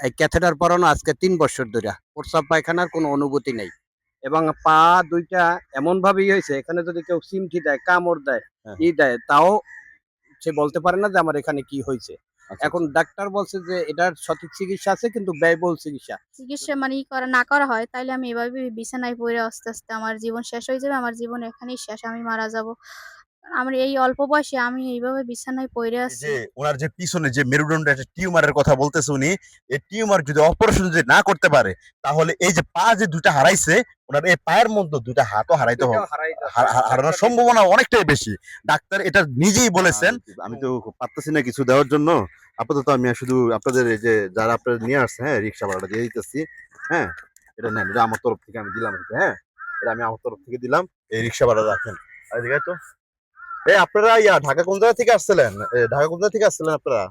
এই ক্যাথেটার পরানো আজকে তিন বছর ধরে। প্রস্রাব পায়খানার কোনো অনুভূতি নেই। এবং পা দুইটা এমন ভাবেই হয়েছে এখানে যদি কেউ সিমটি দেয় কামড় দেয় হ্যাঁ। ই দেয় তাও সে বলতে পারে না যে আমার এখানে কি হয়েছে। আচ্ছা, এখন ডাক্তার বলছে যে এটার সঠিক চিকিৎসা আছে কিন্তু ব্যয়বহুল চিকিৎসা। চিকিৎসা মানে ই করা না করা হয় তাইলে আমি এভাবে বিছানায় পড়ে আস্তে আস্তে আমার জীবন শেষ হয়ে যাবে আমার জীবন এখানেই শেষ আমি মারা যাব। আমার এই অল্প বয়সে আমি এইভাবে বিছানায় পড়ে আছি। যে ওনার যে পিছনে যে মেরুদণ্ড একটা টিউমারের কথা বলতেছে উনি এই টিউমার যদি অপারেশন যদি না করতে পারে তাহলে এই যে পা যে দুটা হারাইছে ওনার এই পায়ের মধ্যে দুটা হাতও হারাইতে হবে। হারা- হারা- হারানোর সম্ভাবনা অনেকটাই বেশি। ডাক্তার এটা নিজেই বলেছেন। আমি তো পারতেছি না কিছু দেওয়ার জন্য। আপাতত আমি শুধু আপনাদের এই যে যারা আপনারা নিয়ে আসছে হ্যাঁ রিক্সা ভাড়াটা দিয়ে দিতেছি হ্যাঁ এটা নেন এটা আমার তরফ থেকে আমি দিলাম এটা, হ্যাঁ এটা আমি আমার তরফ থেকে দিলাম। এই রিক্সা ভাড়া রাখেন। আর তো। এই আপনারা ইয়া ঢাকা কোন জায়গা থেকে আসছিলেন? ঢাকা কোন জায়গা থেকে আসছিলেন আপনারা?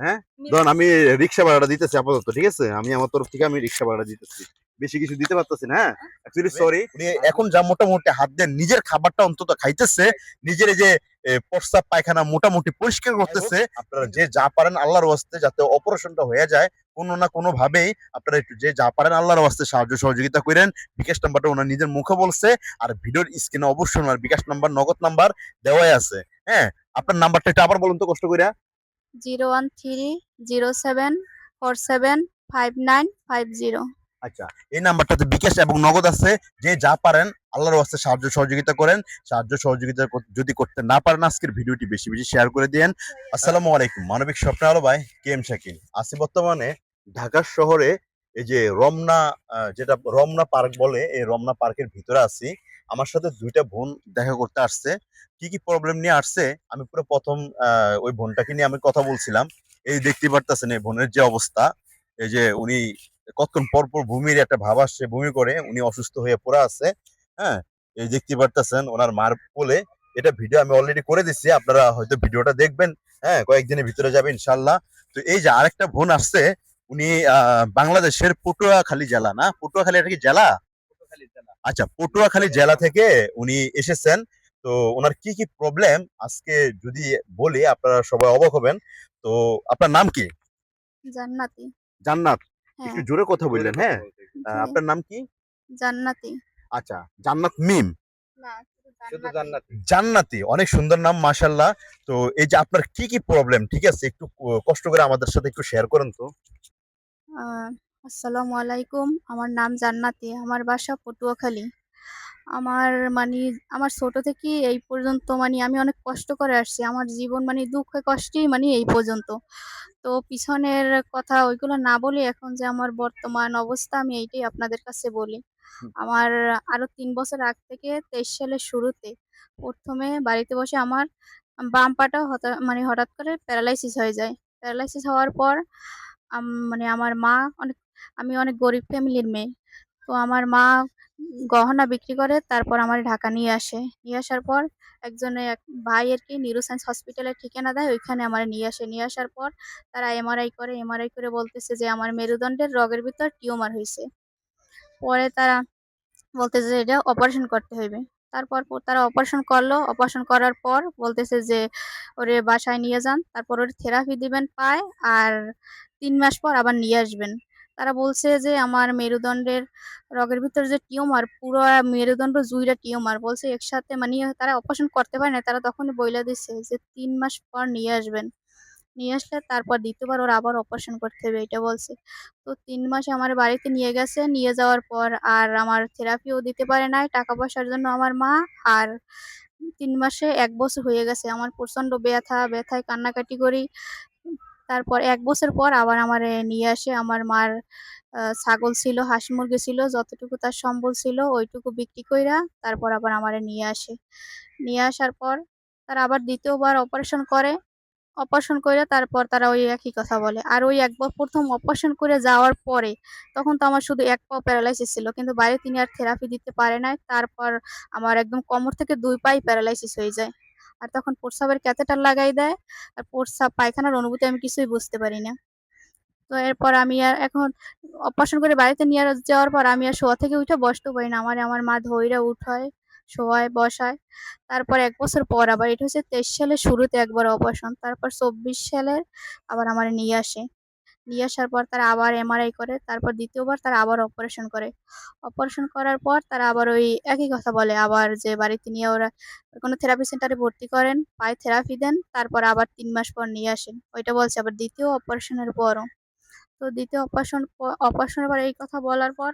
হ্যাঁ? ধরুন আমি রিক্সা ভাড়াটা দিতেছি আপাতত ঠিক আছে? আমি আমার তরফ থেকে আমি রিক্সা ভাড়াটা দিতেছি। বেশি কিছু দিতে পারতেছি না হ্যাঁ? অ্যাকচুয়ালি সরি এখন যা মোটামুটি হাত দিয়ে নিজের খাবারটা অন্তত খাইতেছে নিজের এই যে এ, প্রস্রাব পায়খানা মোটামুটি পরিষ্কার করতেছে। আপনারা যে যা পারেন আল্লাহর ওয়াস্তে যাতে অপারেশনটা হয়ে যায় কোনো না কোনো ভাবেই আপনারা একটু যে যা পারেন আল্লাহর ওয়াস্তে সাহায্য সহযোগিতা করেন। বিকাশ নাম্বারটা ওনার নিজের মুখে বলছে আর ভিডিওর স্ক্রিনে অবশ্যই ওনার বিকাশ নাম্বার নগদ নাম্বার দেওয়াই আছে। হ্যাঁ আপনার নাম্বারটা একটু আবার বলুন তো কষ্ট করে zero one three zero seven four seven five nine five zero. আচ্ছা এই নাম্বারটাতে বিকাশ এবং নগদ আছে। যে যা পারেন আল্লাহর ওয়াস্তে সাহায্য সহযোগিতা করেন। সাহায্য সহযোগিতা যদি করতে না পারেন, আজকের ভিডিওটি বেশি বেশি শেয়ার করে দিয়েন। আসসালামু আলাইকুম। মানবিক স্বপ্ন আলো ভাই কে এম শাকিল আছি বর্তমানে ঢাকা শহরে এই যে রমনা যেটা রমনা পার্ক বলে, এই রমনা পার্কের ভিতরে আছি। আমার সাথে দুইটা বোন দেখা করতে আসছে। কি কি প্রবলেম নিয়ে আসছে? আমি পুরো প্রথম ওই বোনটাকে নিয়ে আমি কথা বলছিলাম। এই দেখতে পারতেছেন এই বোনের যে অবস্থা। এই যে উনি কতক্ষণ পর পর ভূমির একটা ভাব আসছে ভূমি করে উনি অসুস্থ হয়ে পড়ে আছে হ্যাঁ? এই দেখতে পারতেছেন ওনার মার কোলে। এটা ভিডিও আমি অলরেডি করে দিচ্ছি আপনারা হয়তো ভিডিওটা দেখবেন হ্যাঁ? কয়েকদিনের ভিতরে যাবে ইনশাল্লাহ তো এই যে আরেকটা বোন আসছে উনি আহ, বাংলাদেশের পটুয়াখালী জেলা না? পটুয়াখালী এটা কি জেলা? আচ্ছা পটুয়াখালী জেলা থেকে উনি এসেছেন। তো ওনার কি কি প্রবলেম আজকে যদি বলি আপনারা সবাই অবাক হবেন। তো আপনার নাম কি? জান্নাতি। জান্নাত। একটু জোরে কথা বললেন হ্যাঁ? আপনার নাম কি? জান্নাতি। আচ্ছা জান্নাত মিম। জান্নাতি। অনেক সুন্দর নাম মাশাল্লাহ তো এই যে আপনার কি কি প্রবলেম ঠিক আছে একটু কষ্ট করে আমাদের সাথে একটু শেয়ার করেন তো। আসসালামু আলাইকুম। আমার নাম জান্নাতি। আমার বাসা পটুয়াখালী। আমার মানে আমার ছোট থেকে এই পর্যন্ত মানে আমি অনেক কষ্ট করে আসছি। আমার জীবন মানে দুঃখে কষ্টেই মানে এই পর্যন্ত। তো পিছনের কথা ওইগুলো না বলে এখন যে আমার বর্তমান অবস্থা আমি এইটাই আপনাদের কাছে বলি। আমার আরও তিন বছর আগ থেকে তেইশ সালের শুরুতে প্রথমে বাড়িতে বসে আমার বাম পাটা হঠাৎ মানে হঠাৎ করে প্যারালাইসিস হয়ে যায়। প্যারালাইসিস হওয়ার পর মানে আমার মা অনেক আমি অনেক গরিব ফ্যামিলির মেয়ে। তো আমার মা গহনা বিক্রি করে, তারপর আমার ঢাকা নিয়ে আসে। নিয়ে আসার পর একজনে এক ভাই আর কি নিউরোসায়েন্স হসপিটালের ঠিকানা দেয়, ওইখানে আমার নিয়ে আসে। নিয়ে আসার পর তারা এমআরআই করে এমআরআই করে বলতেছে যে আমার মেরুদণ্ডের রগের ভিতর টিউমার হয়েছে। পরে তারা বলতেছে যে এটা অপারেশন করতে হইবে। তারপর তারা অপারেশন করল। অপারেশন করার পর বলতেছে যে ওরে বাসায় নিয়ে যান। তারপর ওর থেরাপি দিবেন পায় আর তিন মাস পর আবার নিয়ে আসবেন। তারা বলছে যে, আমার মেরুদণ্ডের রগের ভিতর যে টিউমার, পুরো মেরুদণ্ড জুইরা টিউমার। বলছে একসাথে মানে তারা অপারেশন করতে পারে না, তারা তখনই বইলা দিচ্ছে যে, তিন মাস পর নিয়ে আসবেন। নিয়ে আসলে তারপর দ্বিতীয়বার ওরা আবার অপারেশন করতে হবে, এটা বলছে। তো তিন মাস আমার বাড়িতে নিয়ে গেছে, নিয়ে যাওয়ার পর আর আমার থেরাপিও দিতে পারে নাই, টাকা পয়সার জন্য আমার মা, আর তিন মাসে এক বছর হয়ে গেছে। আমার প্রচণ্ড ব্যথা, ব্যথায় কান্নাকাটি করি তারপর এক বছর পর আবার আমারে নিয়ে আসে। আমার মার ছাগল ছিল, হাঁস মুরগি ছিল, যতটুকু তার সম্বল ছিল ওইটুকু বিক্রি কইরা তারপর আবার আমারে নিয়ে আসে। নিয়ে আসার পর তারা আবার দ্বিতীয়বার অপারেশন করে। অপারেশন করে তারপর তারা ওই একই কথা বলে। আর ওই একবার প্রথম অপারেশন করে যাওয়ার পরে তখন তো আমার শুধু এক পা প্যারালাইসিস ছিল, কিন্তু বাইরে তিনি আর থেরাপি দিতে পারে নাই। তারপর আমার একদম কোমর থেকে দুই পাই প্যারালাইসিস হয়ে যায়। আর তখন প্রসাবের ক্যাথেটার লাগাই দেয়। আর প্রসাব পায়খানার অনুভূতি আমি কিছুই বুঝতে পারি না। তো এরপর আমি আর এখন অপারেশন করে বাড়িতে নিয়ে যাওয়ার পর আমি আর শোয়া থেকে উঠে বসতেও পারি না। আমার আমার মা ধৈরা উঠায়, শোয়ায়, বসায়। তারপর এক বছর পর আবার, এটা হচ্ছে তেইশ সালের শুরুতে একবার অপারেশন তারপর চব্বিশ সালের আবার আমার নিয়ে আসে। নিয়ে আসার পর তারা আবার এমআরআই করে, তারপর দ্বিতীয়বার তারা আবার অপারেশন করে। অপারেশন করার পর তারা আবার ওই একই কথা বলে, আবার যে বাড়িতে নিয়ে ওরা কোনো থেরাপি সেন্টারে ভর্তি করেন, পায়ে থেরাপি দেন, তারপর আবার তিন মাস পর নিয়ে আসেন। ওইটা বলছে আবার দ্বিতীয় অপারেশনের পরও। তো দ্বিতীয় অপারেশন অপারেশনের পর এই কথা বলার পর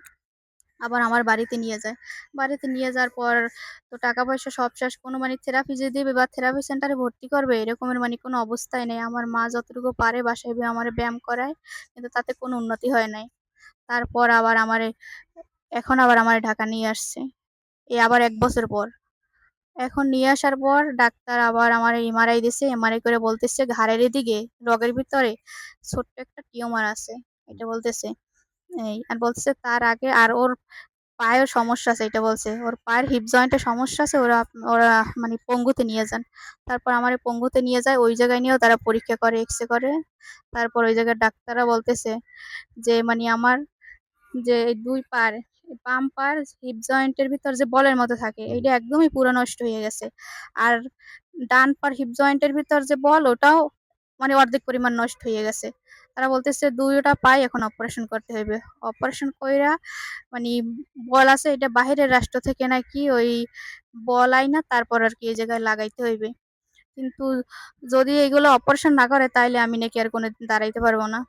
আবার আমার বাড়িতে নিয়ে যায়। বাড়িতে নিয়ে যাওয়ার পর তো টাকা পয়সা সব শেষ, কোনো মানে থেরাপি যে দেবে বা থেরাপি সেন্টারে ভর্তি করবে, এরকমের মানে কোনো অবস্থাই নেই। আমার মা যতটুকু পারে বাসায় আমার ব্যায়াম করায়, কিন্তু তাতে কোনো উন্নতি হয় নাই। তারপর আবার আমার এখন আবার আমার ঢাকা নিয়ে আসছে। এই আবার এক বছর পর। এখন নিয়ে আসার পর ডাক্তার আবার আমার এমআরআই দিছে এমআরআই করে বলতেছে ঘাড়ের এদিকে, রগের ভিতরে ছোট্ট একটা টিউমার আছে। এটা বলতেছে এই আর বলতেছে তার আগে আর ওর পায়েও সমস্যা আছে, এটা বলছে। ওর পায়ের হিপ জয়েন্টে সমস্যা আছে, ওরা ওরা মানে পঙ্গুতে নিয়ে যান। তারপর আমার পঙ্গুতে নিয়ে যায়, ওই জায়গায় নিয়েও তারা পরীক্ষা করে এক্স রে করে। তারপর ওই জায়গার ডাক্তাররা বলতেছে যে মানে আমার যে দুই পার বাম পার হিপ জয়েন্টের ভিতর যে বলের মতো থাকে, এইটা একদমই পুরো নষ্ট হয়ে গেছে। আর ডান পার হিপ জয়েন্টের ভিতর যে বল, ওটাও মানে অর্ধেক পরিমাণ নষ্ট হয়ে গেছে। তারা বলতেছে, দুইটা পাই এখন অপারেশন করতে হইবে। অপারেশন কইরা মানে বল আছে, এটা বাহিরের রাষ্ট্র থেকে নাকি ওই বল আইনা, তারপর আর কি এই জায়গায় লাগাইতে হইবে। কিন্তু যদি এগুলো অপারেশন না করে, তাইলে আমি নাকি আর কোনোদিন দাঁড়াইতে পারব না।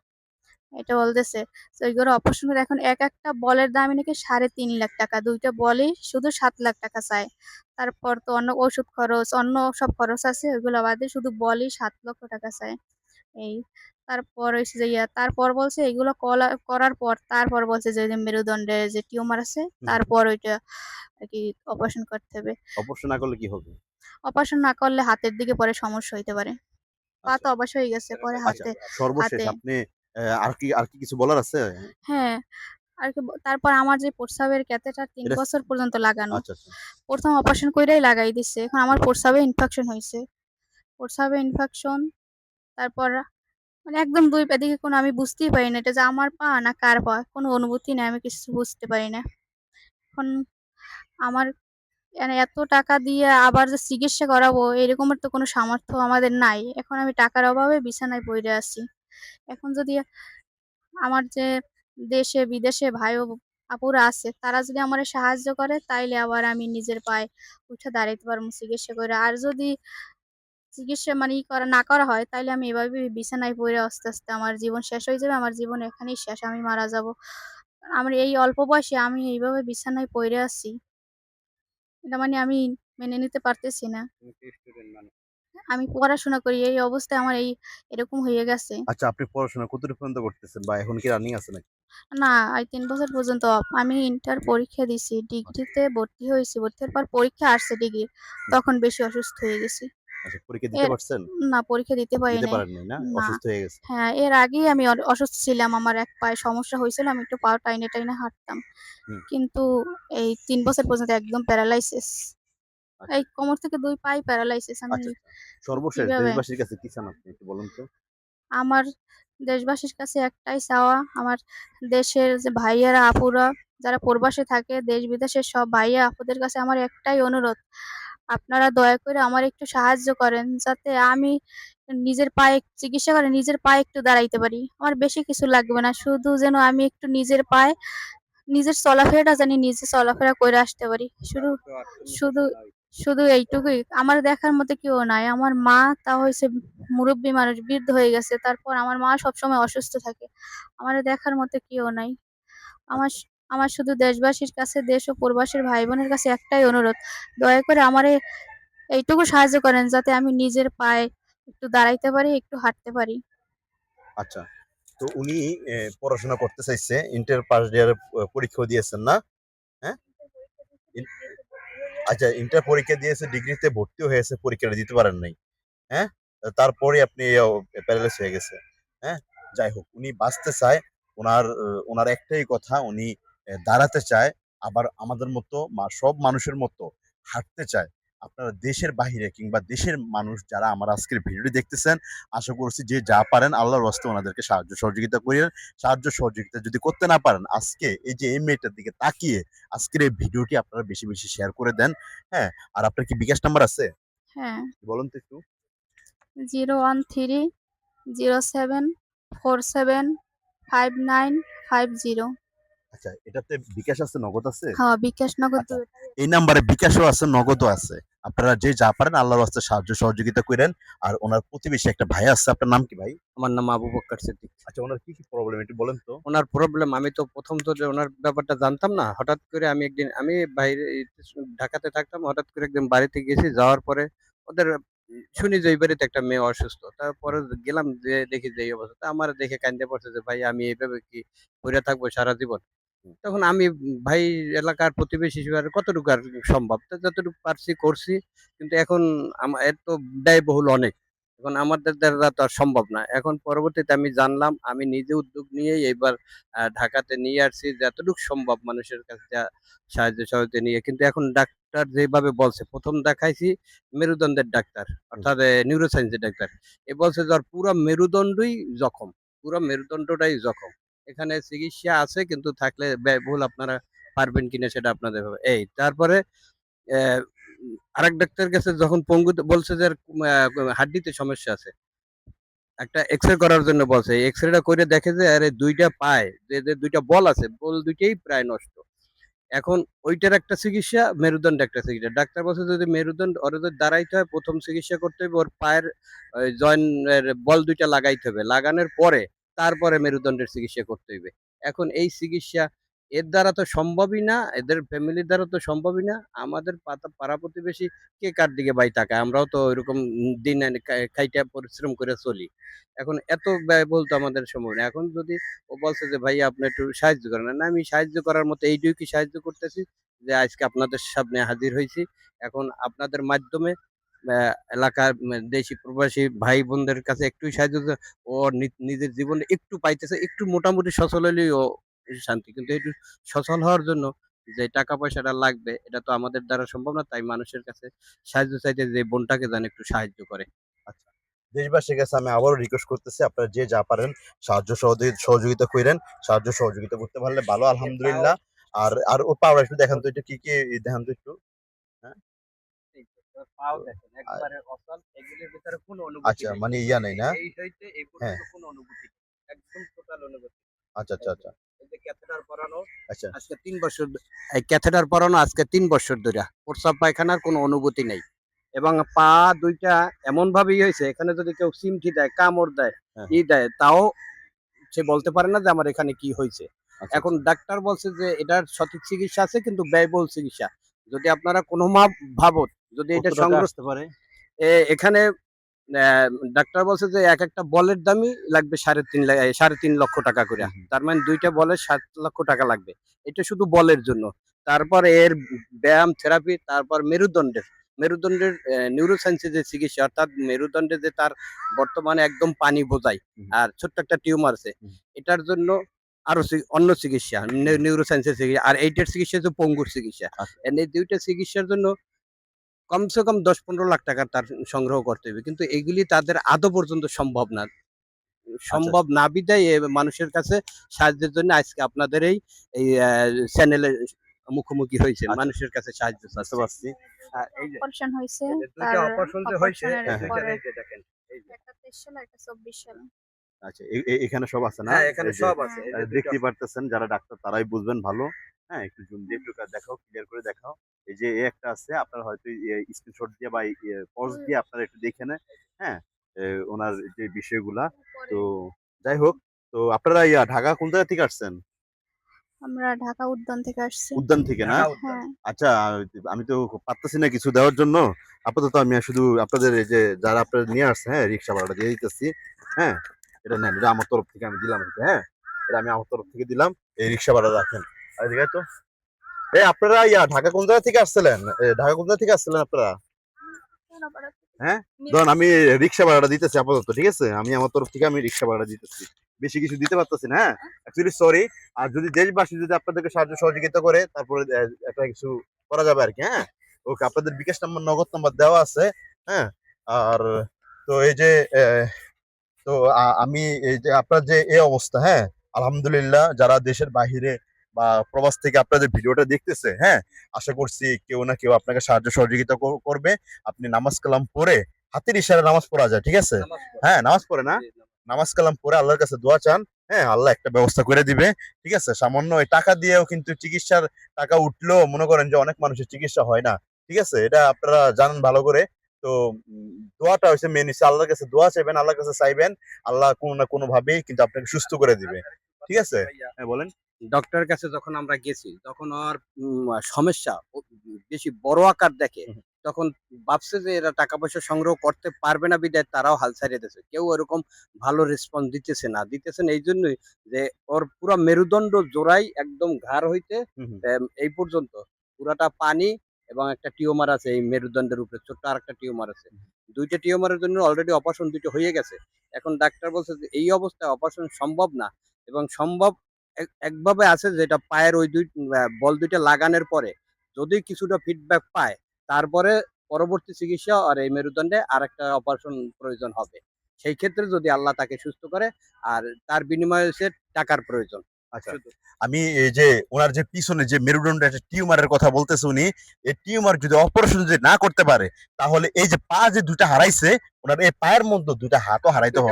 এটা বলতেছে। তো এইগুলো অপারেশন করে এখন এক একটা বলের দাম নাকি সাড়ে তিন লাখ টাকা। দুইটা বলেই শুধু সাত লাখ টাকা চায়। তারপর তো অন্য ওষুধ খরচ, অন্য সব খরচ আছে, ওইগুলো বাদে শুধু বলই সাত লক্ষ টাকা চায়। এই। তারপর হচ্ছে যে ইয়া তারপর বলছে এগুলো করার পর তারপর বলছে যে মেরুদণ্ডে যে টিউমার আছে তারপর ওইটা আর কি অপারেশন করতে হবে। অপারেশন না করলে কি হবে? অপারেশন না করলে হাতের দিকে পরে সমস্যা হইতে পারে। পা তো অবশ্য হয়ে গেছে পরে আচ্ছা হাতে সর্বশেষ। আপনি আর কি আর কি কিছু বলার আছে? হ্যাঁ আর কি তারপর আমার যে প্রস্রাবের ক্যাথেটার তিন বছর পর্যন্ত লাগানো আচ্ছা আচ্ছা। প্রথম অপারেশন কইরাই লাগাই দিছে। এখন আমার প্রস্রাবে ইনফেকশন হয়েছে প্রস্রাবে ইনফেকশন তারপর মানে একদম দুই পা দিকে কোনো আমি বুঝতেই পারি না, এটা যে আমার পা না কার পা, কোনো অনুভূতি নেই, আমি কিছু বুঝতে পারি না। এখন আমার মানে এত টাকা দিয়ে আবার যে চিকিৎসা করাবো, এরকমের তো কোনো সামর্থ্য আমাদের নাই। এখন আমি টাকার অভাবে বিছানায় পড়ে আছি। এখন যদি আমার যে দেশে, বিদেশে ভাই আপুরা আছে, তারা যদি আমার সাহায্য করে, তাইলে আবার আমি নিজের পায়ে উঠে দাঁড়াইতে পারব চিকিৎসা করে। আর যদি চিকিৎসা মানে ই করা না করা হয় তাইলে আমি এভাবে বিছানায় পড়ে আস্তে আস্তে আমার জীবন শেষ হয়ে যাবে আমার জীবন এখানেই শেষ আমি মারা যাব। আমার এই অল্প বয়সে আমি এইভাবে বিছানায় পড়ে আছি। এটা মানে আমি মেনে নিতে পারতেছি না। আমি পড়াশোনা করি এই অবস্থায় আমার এই এরকম হয়ে গেছে। আচ্ছা আপনি পড়াশোনা কতটুকু পর্যন্ত করতেছেন বা এখন কি রানিং আছে নাকি? না এই তিন বছর পর্যন্ত আমি ইন্টার পরীক্ষা দিছি ডিগ্রিতে ভর্তি হয়েছি ভর্তি হওয়ার পর পরীক্ষা আসছে ডিগ্রি তখন বেশি অসুস্থ হয়ে গেছি। আচ্ছা পরীক্ষা দিতে এর- পারছেন? না পরীক্ষা দিতে না। অসুস্থ হয়ে গেছে হ্যাঁ এর আমি অসুস্থ ছিলাম। আমার এক পায়ে সমস্যা হয়েছিল আমি একটু পা টাইনে টাইনে হাঁটতাম। কিন্তু এই তিন বছর পর্যন্ত একদম প্যারালাইসিস। আচ্ছা। এই কোমর থেকে দুই পাই প্যারালাইসিস। আমি আচ্ছা। সর্বশেষ দেশবাসীর কাছে কি চান আপনি? একটু বলুন তো। আমার দেশবাসীর কাছে একটাই চাওয়া। আমার দেশের যে ভাইয়ারা আপুরা যারা প্রবাসে থাকে দেশ বিদেশের সব ভাইয়া আপুদের কাছে আমার একটাই অনুরোধ। আপনারা দয়া করে আমার একটু সাহায্য করেন যাতে আমি নিজের পায়ে চিকিৎসা করে নিজের পায়ে একটু দাঁড়াইতে পারি। আমার বেশি কিছু লাগবে না শুধু যেন আমি একটু নিজের পায়ে নিজের চলাফেরাটা জানি নিজে চলাফেরা করে আসতে পারি। শুধু শুধু শুধু এইটুকুই। আমার দেখার মতো কেউ নাই। আমার মা তা হয়েছে মুরব্বী মানুষ বৃদ্ধ হয়ে গেছে। তারপর আমার মা সবসময় অসুস্থ থাকে। আমার দেখার মতো কেউ নাই। আমার স- আমার শুধু দেশবাসীর কাছে দেশ ও প্রবাসীর ভাই বোনের কাছে একটাই অনুরোধ। দয়া করে আমার এইটুকু সাহায্য করেন যাতে আমি নিজের পায়ে একটু দাঁড়াইতে পারি একটু হাঁটতে পারি। আচ্ছা তো উনি পড়াশোনা করতে চাইছে ইন্টার পাস ইয়ারের পরীক্ষা দিয়েছেন না? হ্যাঁ? আচ্ছা ইন্টার পরীক্ষা দিয়েছে ডিগ্রিতে ভর্তি হয়েছে পরীক্ষাটা দিতে পারেন নাই। হ্যাঁ? তারপরে আপনি প্যারালাইস হয়ে গেছে। হ্যাঁ? যাই হোক উনি বাঁচতে চায় ওনার ওনার একটাই কথা উনি দাঁড়াতে চায় আবার আমাদের মতো মা- সব মানুষের মতো হাঁটতে চায়। আপনারা দেশের বাহিরে কিংবা দেশের মানুষ যারা আমার আজকের ভিডিওটি দেখতেছেন আশা করছি যে যা পারেন আল্লাহর হস্তে ওনাদেরকে সাহায্য সহযোগিতা করিয়েন। সাহায্য সহযোগিতা যদি করতে না পারেন আজকে এই যে এই মেয়েটার দিকে তাকিয়ে আজকের এই ভিডিওটি আপনারা বেশি বেশি শেয়ার করে দেন হ্যাঁ? আর আপনার কি বিকাশ নাম্বার আছে? হ্যাঁ। বলুন তো একটু। Zero one three zero seven four seven five nine five zero. আচ্ছা এটাতে বিকাশ আছে নগদ আছে? হ্যাঁ বিকাশ নগদ আচ্ছা। এই নাম্বারে বিকাশও আছে নগদও আছে। আপনারা যে যা পারেন আল্লাহর সাহায্য সহযোগিতা করেন। আর ওনার প্রতিবেশী একটা ভাই আছে আপনার নাম কি ভাই? আমার নাম আবু বক্কর সিদ্দিক। আচ্ছা ওনার কি কি প্রবলেম একটু বলেন তো। ওনার প্রবলেম আমি তো প্রথম তো যে ওনার ব্যাপারটা জানতাম না হঠাৎ করে আমি একদিন আমি বাইরে ঢাকাতে থাকতাম হঠাৎ করে একদিন বাড়িতে গেছি যাওয়ার পরে ওদের শুনি যে এই বাড়িতে একটা মেয়ে অসুস্থ। তারপরে গেলাম যে দেখি যে এই অবস্থা। আমার দেখে কান্দে পড়ছে যে ভাই আমি এইভাবে কি পড়ে থাকব সারা জীবন? তখন আমি ভাই এলাকার প্রতিবেশী হিসেবে কতটুকু আর সম্ভব? যতটুকু পারছি করছি, কিন্তু এখন এর তো ব্যয়বহুল অনেক। এখন আমাদের দ্বারা তো আর সম্ভব না। এখন পরবর্তীতে আমি জানলাম, আমি নিজে উদ্যোগ নিয়েই এইবার ঢাকাতে নিয়ে আসছি যতটুকু সম্ভব মানুষের কাছে সাহায্য সহযোগিতা নিয়ে। কিন্তু এখন ডাক্তার যেভাবে বলছে, প্রথম দেখাইছি মেরুদণ্ডের ডাক্তার, অর্থাৎ নিউরোসায়েন্সের ডাক্তার। এ বলছে যে ওর পুরো মেরুদণ্ডই জখম, পুরো মেরুদণ্ডটাই জখম। এখানে চিকিৎসা আছে, কিন্তু থাকলে ব্যয়বহুল আপনারা পারবেন কিনা সেটা আপনাদের হবে। এই, তারপরে আরেক ডাক্তার কাছে যখন পঙ্গু বলছে যে হাড্ডিতে সমস্যা আছে, একটা এক্সরে করার জন্য বলছে এক্স রেটা করে দেখে যে, আরে, দুইটা পায়, যে যে, দুইটা বল আছে, বল দুইটাই প্রায় নষ্ট। এখন ওইটার একটা চিকিৎসা, মেরুদণ্ড একটা চিকিৎসা। ডাক্তার বলছে, যদি মেরুদণ্ড, ওর যদি দাঁড়াইতে হয়, প্রথম চিকিৎসা করতে হবে ওর পায়ের জয়েন্টের বল দুইটা লাগাইতে হবে। লাগানোর পরে তারপরে মেরুদণ্ডের চিকিৎসা করতে হইবে। এখন এই চিকিৎসা এর দ্বারা তো সম্ভবই না, এদের ফ্যামিলির দ্বারা তো সম্ভবই না, আমাদের পাতা- পাড়া প্রতিবেশী কে কার দিকে বাই তাকায়? আমরাও তো ওইরকম দিন খাইটা পরিশ্রম করে চলি। এখন এত ব্যয়বহুল তো আমাদের সময় না। এখন যদি ও বলছে যে, ভাই, আপনি একটু সাহায্য করেন। না, আমি সাহায্য করার মতো এইটুকু সাহায্য করতেছি যে, আজকে আপনাদের সামনে হাজির হয়েছি। এখন আপনাদের মাধ্যমে এলাকার দেশি প্রবাসী ভাই বোনদের কাছে একটু সাহায্য ও নিজের জীবনে একটু পাইতেছে একটু মোটামুটি সচল হলেই ও শান্তি। কিন্তু একটু সচল হওয়ার জন্য যে টাকা পয়সাটা লাগবে এটা তো আমাদের দ্বারা সম্ভব না। তাই মানুষের কাছে সাহায্য চাইতে যে বোনটাকে যেন একটু সাহায্য করে। দেশবাসীর কাছে আমি আবারও রিকোয়েস্ট করতেছি আপনারা যে যা পারেন সাহায্য সহযোগি- সহযোগিতা করেন সাহায্য সহযোগিতা করতে পারলে ভালো আলহামদুলিল্লাহ। আর আর ও পাওয়া একটু দেখান তো এটা কি কি দেখান তো একটু। পাও দেখেন একবারে অচল এগুলির ভিতরে কোনো অনুভূতি আচ্ছা। মানে ইয়া নেই না? এই হইতে এই হ্যাঁ। পর্যন্ত কোনো অনুভূতি একদম টোটাল অনুভূতি আচ্ছা আচ্ছা আচ্ছা। এই যে ক্যাথেটার পরানো আচ্ছা। আজকে তিন বছর এই ক্যাথেটার পরানো আজকে তিন বছর ধরে প্রস্রাব পায়খানার কোনো অনুভূতি নেই। এবং পা দুইটা এমন ভাবেই হয়েছে এখানে যদি কেউ সিমটি দেয় কামড় দেয় হ্যাঁ। ই দেয় তাও সে বলতে পারে না যে আমার এখানে কি হয়েছে। এখন ডাক্তার বলছে যে এটার সঠিক চিকিৎসা আছে কিন্তু ব্যয়বহুল চিকিৎসা। যদি আপনারা কোনো ভাবত যদি এটা সংগ্রহ পারে এখানে ডাক্তার বলছে যে এক একটা বলের দামই লাগবে সাড়ে তিন সাড়ে তিন লক্ষ টাকা করে। তার মানে দুইটা বলের সাত লক্ষ টাকা লাগবে। এটা শুধু বলের জন্য। তারপর এর ব্যায়াম থেরাপি তারপর মেরুদণ্ডের মেরুদণ্ডের নিউরোসায়েন্সের যে চিকিৎসা অর্থাৎ মেরুদণ্ডে যে তার বর্তমানে একদম পানি বোঝায় আর ছোট্ট একটা টিউমার আছে এটার জন্য আরও অন্য চিকিৎসা নিউরোসায়েন্সের চিকিৎসা। আর এইটার চিকিৎসা হচ্ছে পঙ্গুর চিকিৎসা। আচ্ছা। এই দুইটা চিকিৎসার জন্য কমসে কম দশ পনেরো লাখ টাকা তার সংগ্রহ করতে হবে। কিন্তু এগুলি তাদের আদৌ পর্যন্ত সম্ভব না। সম্ভব না বিদায় মানুষের কাছে সাহায্যের জন্য আজকে আপনাদের এই চ্যানেলে মুখোমুখি হয়েছে আচ্ছা। মানুষের কাছে সাহায্য চাচ্ছে। পারছি। অপারেশন হয়েছে অপারেশন হ্যাঁ, দেখেন একটা তেইশ সাল একটা চব্বিশ সাল। আচ্ছা এখানে সব আছে না? হ্যাঁ এখানে সব আছে দেখতেই পারতেছেন যারা ডাক্তার তারাই বুঝবেন ভালো। হ্যাঁ একটু জুম দিয়ে একটু দেখাও ক্লিয়ার করে দেখাও। এই যে এ একটা আছে আপনার হয়তো স্ক্রিনশট দিয়ে বা পজ দিয়ে আপনারা একটু দেখে নেন। হ্যাঁ ওনার যে বিষয়গুলা। তো যাই হোক তো আপনারা ইয়া ঢাকা কোন জায়গা থেকে আসছেন? আমরা ঢাকা উদ্যান থেকে আসছি। উদ্যান থেকে না? হ্যাঁ। আচ্ছা আমি তো পারতেছি না কিছু দেওয়ার জন্য। আপাতত আমি শুধু আপনাদের এই যে যারা আপনারা নিয়ে আসছে হ্যাঁ রিক্সা ভাড়াটা দিয়ে দিতেছি। হ্যাঁ এটা নেন, এটা আমার তরফ থেকে আমি দিলাম হ্যাঁ? এটা আমি আমার তরফ থেকে দিলাম, এই রিক্সা ভাড়া রাখেন তো এই আপনারা ইয়া, ঢাকা কোন থেকে আসছিলেন? ঢাকা কোন থেকে আসছিলেন আপনারা? হ্যাঁ? ধরুন আমি রিক্সা ভাড়াটা দিতেছি আপাতত, ঠিক আছে? আমি আমার তরফ থেকে আমি রিক্সা ভাড়া দিতেছি। বেশি কিছু দিতে পারতেছি না হ্যাঁ? সরি আর যদি দেশবাসী যদি আপনাদেরকে সাহায্য সহযোগিতা করে, তারপরে একটা কিছু করা যাবে আর কি হ্যাঁ? ওকে, আপনাদের বিকাশ নাম্বার, নগদ নাম্বার দেওয়া আছে হ্যাঁ? আর তো এই যে তো আমি এই যে আপনার যে এই অবস্থা হ্যাঁ? আলহামদুলিল্লাহ যারা দেশের বাহিরে বা প্রবাস থেকে আপনাদের ভিডিওটা দেখতেছে হ্যাঁ? আশা করছি কেউ না কেউ আপনাকে সাহায্য সহযোগিতা করবে। আপনি নামাজ কালাম পড়ে হাতের ইশারা নামাজ পড়া যায় ঠিক আছে? হ্যাঁ নামাজ পড়ে না? নামাজ নামাজ কালাম পরে আল্লাহর কাছে দোয়া চান হ্যাঁ? আল্লাহ একটা ব্যবস্থা করে দিবে ঠিক আছে? সামান্য ওই টাকা দিয়েও কিন্তু চিকিৎসার টাকা উঠলেও মনে করেন যে অনেক মানুষের চিকিৎসা হয় না ঠিক আছে? এটা আপনারা জানেন ভালো করে। তো দোয়াটা হচ্ছে মেন আল্লাহর কাছে দোয়া চাইবেন আল্লাহর কাছে চাইবেন আল্লাহ কোনো না কোনো ভাবেই কিন্তু আপনাকে সুস্থ করে দিবে। ঠিক আছে? হ্যাঁ বলেন। ডক্টরের কাছে যখন আমরা গেছি তখন উম, সমস্যা বেশি বড় আকার দেখে তখন ভাবছে যে এরা টাকা পয়সা সংগ্রহ করতে পারবে না বিদায় তারাও হাল ছাড়িয়ে দিয়েছে। কেউ এরকম ভালো রেসপন্স দিতেছে না। দিতেছেন এই জন্যই যে ওর পুরো মেরুদণ্ড জোড়াই একদম ঘাড় হইতে এই পর্যন্ত। পুরাটা পানি এবং একটা টিউমার আছে এই মেরুদণ্ডের উপরে ছোট্ট আর একটা টিউমার আছে। দুইটা টিউমারের জন্য অলরেডি অপারেশন দুটো হয়ে গেছে। এখন ডাক্তার বলছে যে এই অবস্থায় অপারেশন সম্ভব না। এবং সম্ভব এক- একভাবে আছে যেটা পায়ের ওই দুই বল দুইটা লাগানোর পরে। যদি কিছুটা ফিডব্যাক পায় তারপরে পরবর্তী চিকিৎসা আর এই মেরুদণ্ডে আর একটা অপারেশন প্রয়োজন হবে। সেই ক্ষেত্রে যদি আল্লাহ তাকে সুস্থ করে আর তার বিনিময়ে হচ্ছে টাকার প্রয়োজন। আচ্ছা। আমি এই যে ওনার যে পিছনে যে মেরুদণ্ড একটা টিউমারের কথা বলতেছে উনি এই টিউমার যদি অপারেশন যদি না করতে পারে তাহলে এই যে পা যে দুইটা হারাইছে ওনার এই পায়ের মধ্যে দুইটা হাতও হারাইতে হবে।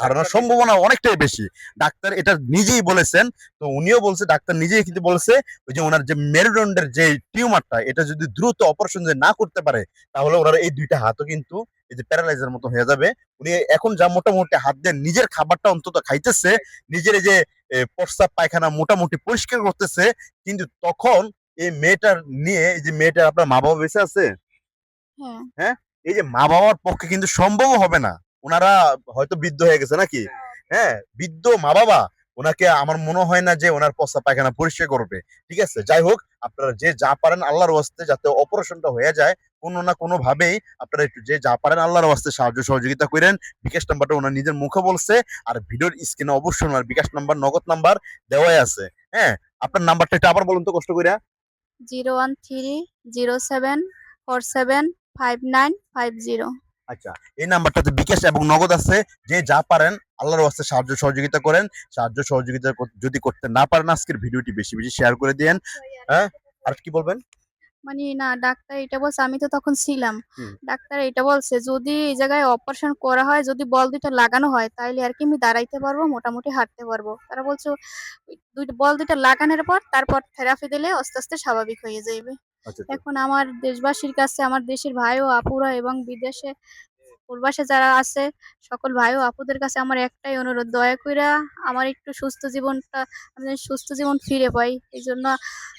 হারানোর সম্ভাবনা অনেকটাই বেশি। ডাক্তার এটা নিজেই বলেছেন তো উনিও বলছে ডাক্তার নিজেই কিন্তু বলছে ওই যে ওনার যে মেরুদণ্ডের যে টিউমারটা এটা যদি দ্রুত অপারেশন যদি না করতে পারে তাহলে ওনার এই দুইটা হাতও কিন্তু এই যে প্যারালাইজার মতো হয়ে যাবে। উনি এখন যা মোটামুটি হাত দিয়ে নিজের খাবারটা অন্তত খাইতেছে। নিজের এই যে এ, প্রস্রাব পায়খানা মোটামুটি পরিষ্কার করতেছে কিন্তু তখন এই মেয়েটার নিয়ে এই যে মেয়েটার আপনার মা বাবা বেঁচে আছে? হ্যাঁ। এই যে মা বাবার পক্ষে কিন্তু সম্ভব হবে না। ওনারা হয়তো বৃদ্ধ হয়ে গেছে নাকি? হ্যাঁ বৃদ্ধ মা বাবা। ওনাকে আমার মনে হয় না যে ওনার পশ্চাৎ পায়খানা পরিষ্কার করবে। ঠিক আছে? যাই হোক, আপনারা যে যা পারেন আল্লাহর ওয়াস্তে যাতে অপারেশনটা হয়ে যায়, কোনো না কোনো ভাবেই আপনারা একটু যে যা পারেন আল্লাহর ওয়াস্তে সাহায্য সহযোগিতা করেন। বিকাশ নাম্বারটা ওনার নিজের মুখে বলছে আর ভিডিওর স্ক্রিনে অবশ্যই ওনার বিকাশ নাম্বার, নগদ নাম্বার দেওয়াই আছে। হ্যাঁ আপনার নাম্বারটা একটু আবার বলুন তো কষ্ট করে zero one three zero seven four seven five nine five zero. আচ্ছা এই নাম্বারটাতে বিকাশ এবং নগদ আছে। যে যা পারেন আল্লাহর ওয়াস্তে সাহায্য সহযোগিতা করেন। সাহায্য সহযোগিতা যদি করতে না পারেন আজকের ভিডিওটি বেশি বেশি শেয়ার করে দিয়েন। হ্যাঁ? আর কি বলবেন? মানে না ডাক্তার এটা বলছে আমি তো তখন ছিলাম। ডাক্তার এটা বলছে যদি এই জায়গায় অপারেশন করা হয় যদি বল দুইটা লাগানো হয় তাইলে আর কি আমি দাঁড়াইতে পারব মোটামুটি হাঁটতে পারব। তারা বলছে দুইটা বল দুইটা লাগানোর পর তারপর থেরাপি দিলে আস্তে আস্তে স্বাভাবিক হয়ে যাবে এখন আমার দেশবাসীর কাছে আমার দেশের ভাই ও আপুরা এবং বিদেশে প্রবাসে যারা আছে সকল ভাই ও আপুদের কাছে আমার একটাই অনুরোধ দয়া কইরা আমার একটু সুস্থ জীবনটা আমি সুস্থ জীবন ফিরে পাই এই জন্য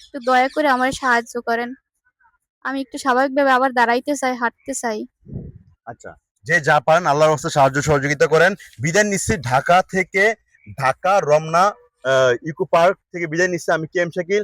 একটু দয়া করে আমার সাহায্য করেন। আমি একটু স্বাভাবিকভাবে আবার দাঁড়াইতে চাই হাঁটতে চাই। আচ্ছা যে যা পারেন আল্লাহর ওয়াস্তে সাহায্য সহযোগিতা করেন। বিদায় নিচ্ছি ঢাকা থেকে ঢাকা রমনা ইকো পার্ক থেকে বিদায় নিচ্ছি। আমি কে এম শাকিল